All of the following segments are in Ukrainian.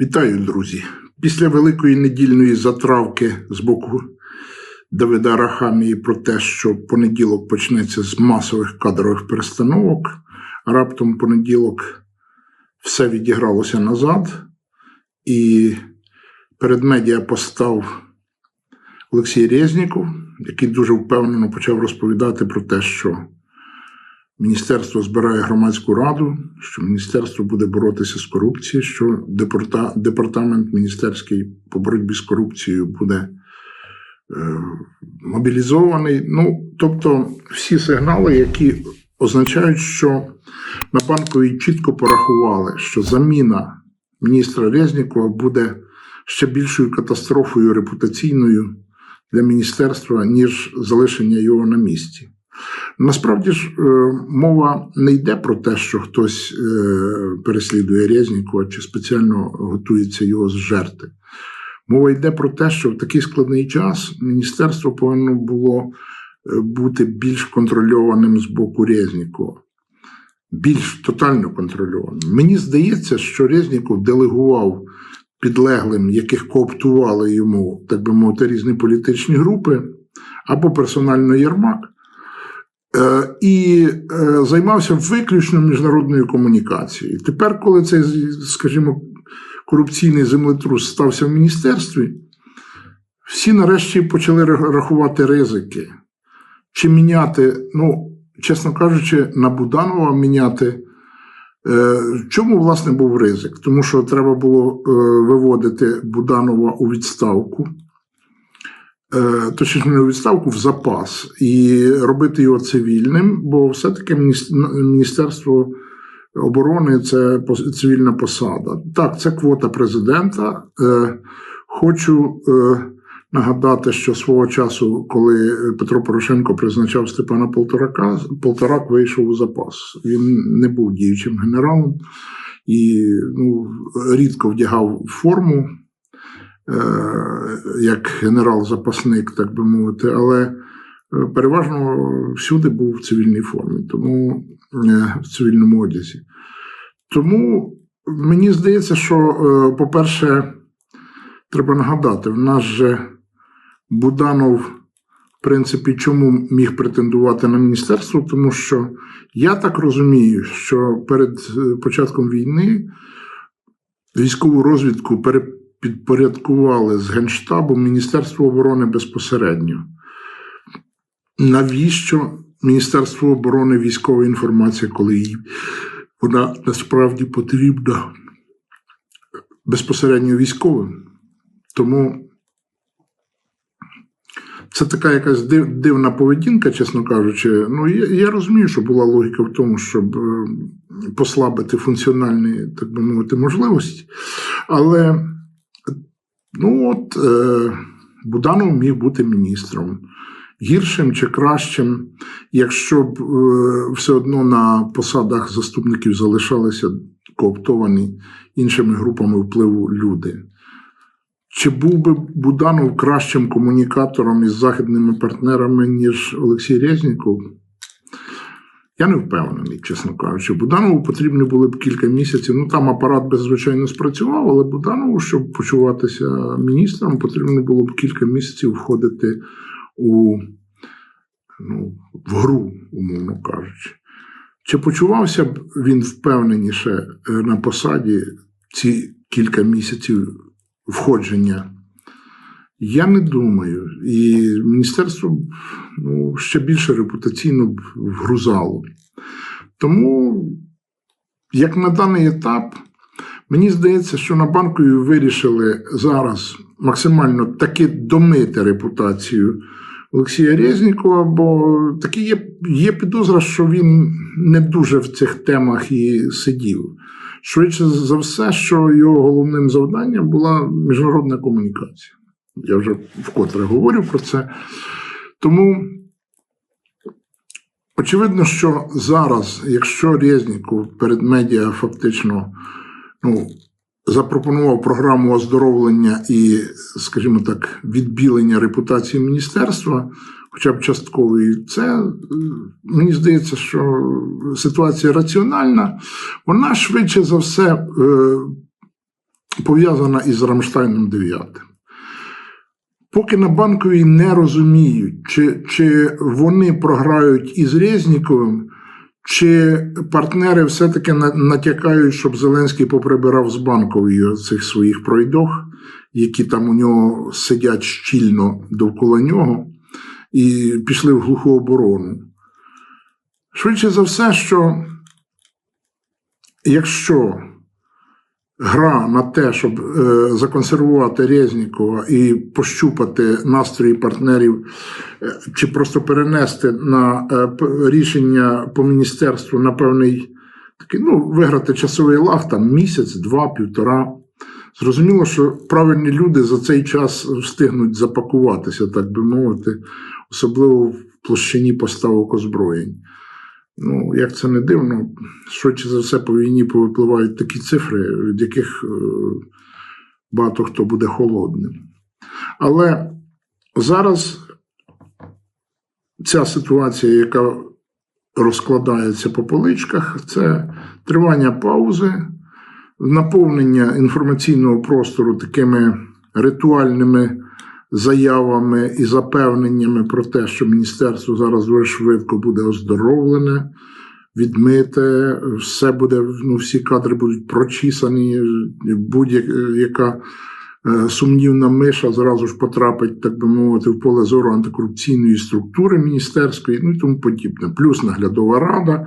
Вітаю, друзі! Після великої недільної затравки з боку Давида Арахамії про те, що понеділок почнеться з масових кадрових перестановок, раптом понеділок все відігралося назад, і перед медіа постав Олексій Резніков, який дуже впевнено почав розповідати про те, що Міністерство збирає громадську раду, що міністерство буде боротися з корупцією, що депорта, департамент міністерський по боротьбі з корупцією буде е, мобілізований. Ну, тобто, всі сигнали, які означають, що на банковій чітко порахували, що заміна міністра Резнікова буде ще більшою катастрофою репутаційною для міністерства, ніж залишення його на місці. Насправді ж е, мова не йде про те, що хтось е, переслідує Резнікова чи спеціально готується його зжерти. Мова йде про те, що в такий складний час міністерство повинно було е, бути більш контрольованим з боку Резнікова. Більш тотально контрольованим. Мені здається, що Резніков делегував підлеглим, яких кооптували йому, так би мовити, різні політичні групи, або персонально Єрмак. Е, і е, займався виключно міжнародною комунікацією. Тепер, коли цей, скажімо, корупційний землетрус стався в міністерстві, всі нарешті почали рахувати ризики. Чи міняти, ну, чесно кажучи, на Буданова міняти. Е, чому, власне, був ризик? Тому що треба було виводити Буданова у відставку. Е, точніше не у відставку в запас і робити його цивільним, бо все-таки Міністерство оборони це цивільна посада. Так, це квота президента. Е, хочу е, нагадати, що свого часу, коли Петро Порошенко призначав Степана Полторака, Полторак вийшов у запас. Він не був діючим генералом і ну, рідко вдягав форму. Е, як генерал-запасник, так би мовити, але е, переважно всюди був в цивільній формі, тому е, в цивільному одязі. Тому мені здається, що, по-перше, треба нагадати, в нас же Буданов, в принципі, чому міг претендувати на міністерство, тому що я так розумію, що перед початком війни військову розвідку підпорядкували з Генштабу Міністерство оборони безпосередньо. Навіщо Міністерство оборони військова інформація, коли їй вона насправді потрібна безпосередньо військовим? Тому це така якась дивна поведінка, чесно кажучи. Ну, я, я розумію, що була логіка в тому, щоб е, послабити функціональні, так би мовити, можливості. Але Ну от е, Буданов міг бути міністром. Гіршим чи кращим, якщо б е, все одно на посадах заступників залишалися кооптовані іншими групами впливу люди. Чи був би Буданов кращим комунікатором із західними партнерами, ніж Олексій Резніков? Я не впевнений, чесно кажучи. Буданову потрібні були б кілька місяців. Ну там апарат би, звичайно, спрацював, але Буданову, щоб почуватися міністром, потрібно було б кілька місяців входити у ну, в гру, умовно кажучи. Чи почувався б він впевненіше е, на посаді ці кілька місяців входження? Я не думаю. І міністерство ну, ще більше репутаційно вгрузало. Тому, як на даний етап, мені здається, що на банкові вирішили зараз максимально таки домити репутацію Олексія Резнікова, бо таки є, є підозра, що він не дуже в цих темах і сидів. Швидше за все, що його головним завданням була міжнародна комунікація. Я вже вкотре говорю про це. Тому очевидно, що зараз, якщо Резніков перед медіа фактично ну, запропонував програму оздоровлення і, скажімо так, відбілення репутації міністерства, хоча б часткової, це мені здається, що ситуація раціональна, вона швидше за все. Е, пов'язана із Рамштайном 9. Поки на банковій не розуміють, чи, чи вони програють із Резніковим, чи партнери все-таки натякають, щоб Зеленський поприбирав з банкової цих своїх пройдох, які там у нього сидять щільно довкола нього, і пішли в глуху оборону. Швидше за все, що якщо гра на те, щоб е, законсервувати Резнікова і пощупати настрої партнерів, е, чи просто перенести на е, рішення по міністерству на певний такий, ну, виграти часовий лаг, там місяць, два, півтора. Зрозуміло, що правильні люди за цей час встигнуть запакуватися, так би мовити, особливо в площині поставок озброєнь. Ну, як це не дивно, швидше за все по війні повипливають такі цифри, від яких е, багато хто буде холодним. Але зараз ця ситуація, яка розкладається по поличках, це тривання паузи, наповнення інформаційного простору такими ритуальними заявами і запевненнями про те, що міністерство зараз дуже швидко буде оздоровлене, відмите, все буде, ну, всі кадри будуть прочісані, будь-яка е, сумнівна миша зразу ж потрапить, так би мовити, в поле зору антикорупційної структури міністерської, ну і тому подібне. Плюс наглядова рада,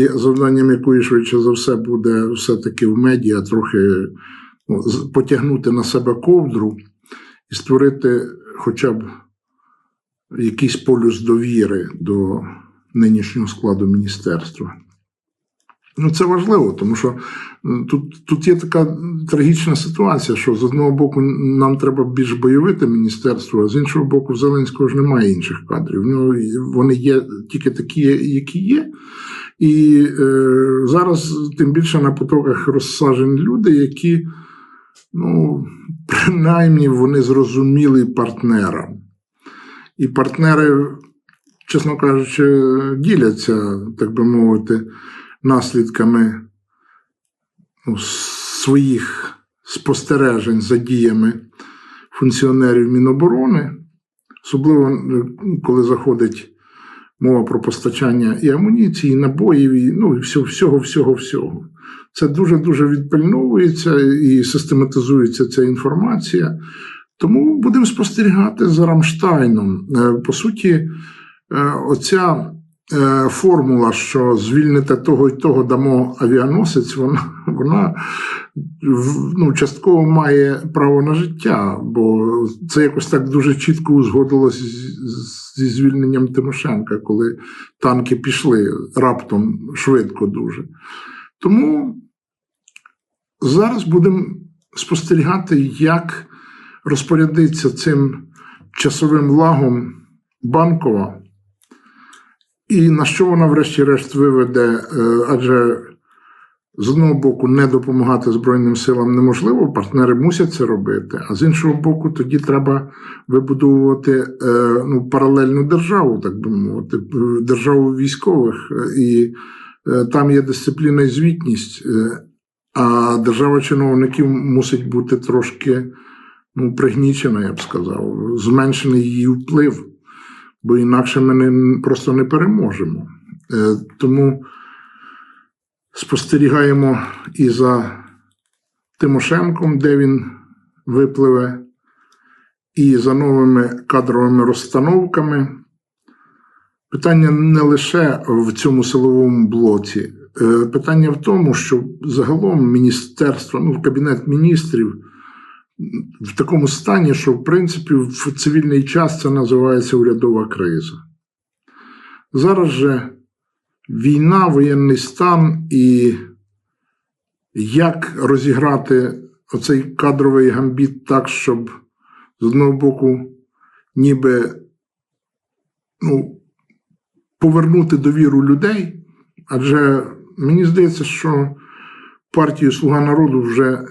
е, завданням якої швидше за все буде все-таки в медіа трохи ну, потягнути на себе ковдру і створити хоча б якийсь полюс довіри до нинішнього складу міністерства. Ну, це важливо, тому що тут, тут є така трагічна ситуація, що з одного боку нам треба більш бойовити міністерство, а з іншого боку, в Зеленського ж немає інших кадрів. В нього вони є тільки такі, які є. І е, зараз тим більше на потоках розсаджені люди, які, ну, принаймні, вони зрозуміли партнерам. І партнери, чесно кажучи, діляться, так би мовити, наслідками ну, своїх спостережень за діями функціонерів Міноборони, особливо е, коли заходить мова про постачання і амуніції, і набоїв, і ну, і Це дуже-дуже відпильновується і систематизується ця інформація. Тому будемо спостерігати за Рамштайном. Е, По суті, е, оця е, формула, що звільните того і того дамо авіаносець, вона, вона ну, частково має право на життя, бо це якось так дуже чітко узгодилось зі звільненням Тимошенка, коли танки пішли раптом швидко дуже. Тому зараз будемо спостерігати, як розпорядиться цим часовим лагом банкова, і на що вона, врешті-решт, виведе, е, адже з одного боку не допомагати Збройним силам неможливо, партнери мусять це робити, а з іншого боку, тоді треба вибудовувати е, ну, паралельну державу, так би мовити, е, державу військових. І там є дисципліна і звітність, е, а держава чиновників мусить бути трошки ну, пригнічена, я б сказав, зменшений її вплив, бо інакше ми не, просто не переможемо. Е, Тому спостерігаємо і за Тимошенком, де він випливе, і за новими кадровими розстановками. Питання не лише в цьому силовому блоці. Е, Питання в тому, що загалом міністерство, ну, кабінет міністрів в такому стані, що в принципі в цивільний час це називається урядова криза. Зараз же війна, воєнний стан і як розіграти оцей кадровий гамбіт так, щоб з одного боку, ніби ну, повернути довіру людей, адже мені здається, що партію Слуга народу вже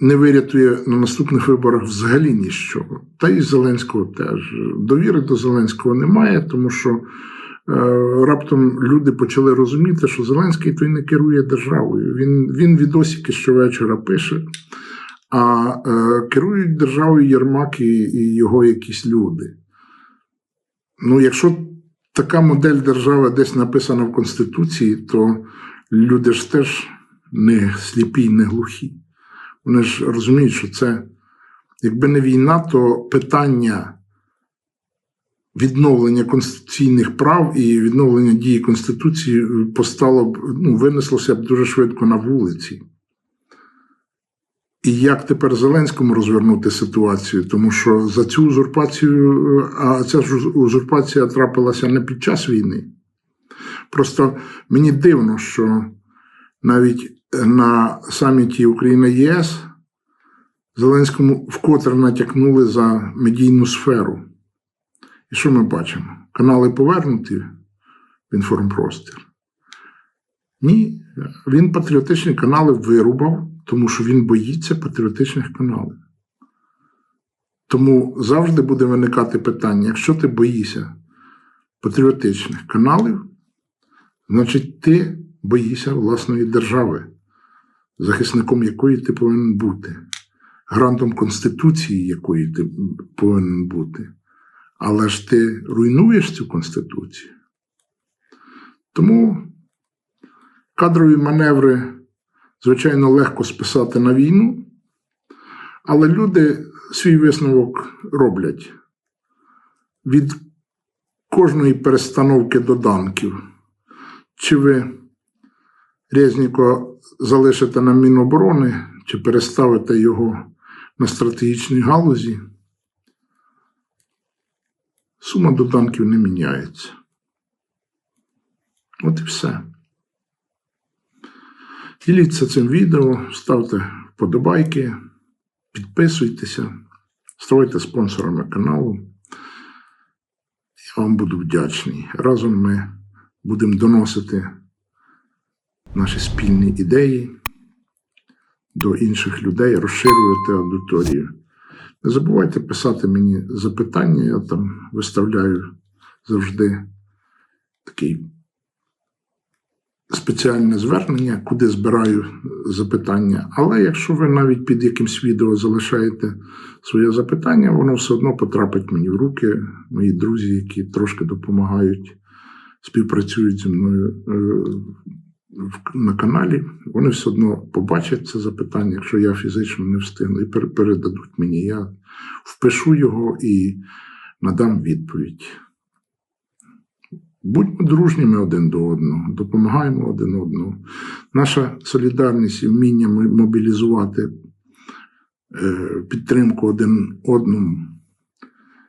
не вирятує на наступних виборах взагалі ніщо. Та і Зеленського теж. Довіри до Зеленського немає, тому що е, раптом люди почали розуміти, що Зеленський той не керує державою. Він, він відосики щовечора пише, а е, керують державою Єрмак і, і його якісь люди. Ну, якщо така модель держави десь написана в Конституції, то люди ж теж не сліпі, не глухі. Вони ж розуміють, що це, якби не війна, то питання відновлення конституційних прав і відновлення дії Конституції постало б, ну, винеслося б дуже швидко на вулиці. І як тепер Зеленському розвернути ситуацію? Тому що за цю узурпацію, е, а ця ж узурпація трапилася не під час війни. Просто мені дивно, що навіть на саміті Україна-ЄС Зеленському вкотре натякнули за медійну сферу. І що ми бачимо? Канали повернуті в інформпростір. Ні, він патріотичні канали вирубав, тому що він боїться патріотичних каналів. Тому завжди буде виникати питання: якщо ти боїшся патріотичних каналів, значить ти боїшся власної держави, захисником якої ти повинен бути, грантом Конституції, якої ти повинен бути. Але ж ти руйнуєш цю Конституцію. Тому кадрові маневри, звичайно, легко списати на війну, але люди свій висновок роблять від кожної перестановки доданків. Чи ви Резнікова залишите на Міноборони, чи переставите його на стратегічній галузі? Сума доданків не міняється. От і все. Діліться цим відео, ставте вподобайки, підписуйтеся, ставайте спонсорами каналу. Я вам буду вдячний. Разом ми будемо доносити наші спільні ідеї до інших людей, розширювати аудиторію. Не забувайте писати мені запитання, я там виставляю завжди такий спеціальне звернення, куди збираю запитання. Але якщо ви навіть під якимсь відео залишаєте своє запитання, воно все одно потрапить мені в руки. Мої друзі, які трошки допомагають, співпрацюють зі мною е, на каналі, вони все одно побачать це запитання, якщо я фізично не встигну, і передадуть мені. Я впишу його і надам відповідь. Будьмо дружніми один до одного, допомагаємо один одному. Наша солідарність і вміння мобілізувати е, підтримку один одному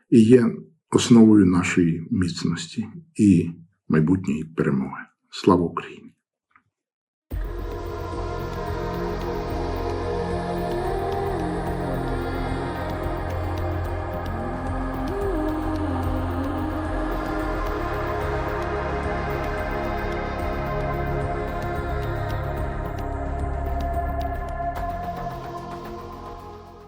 і є основою нашої міцності і майбутньої перемоги. Слава Україні!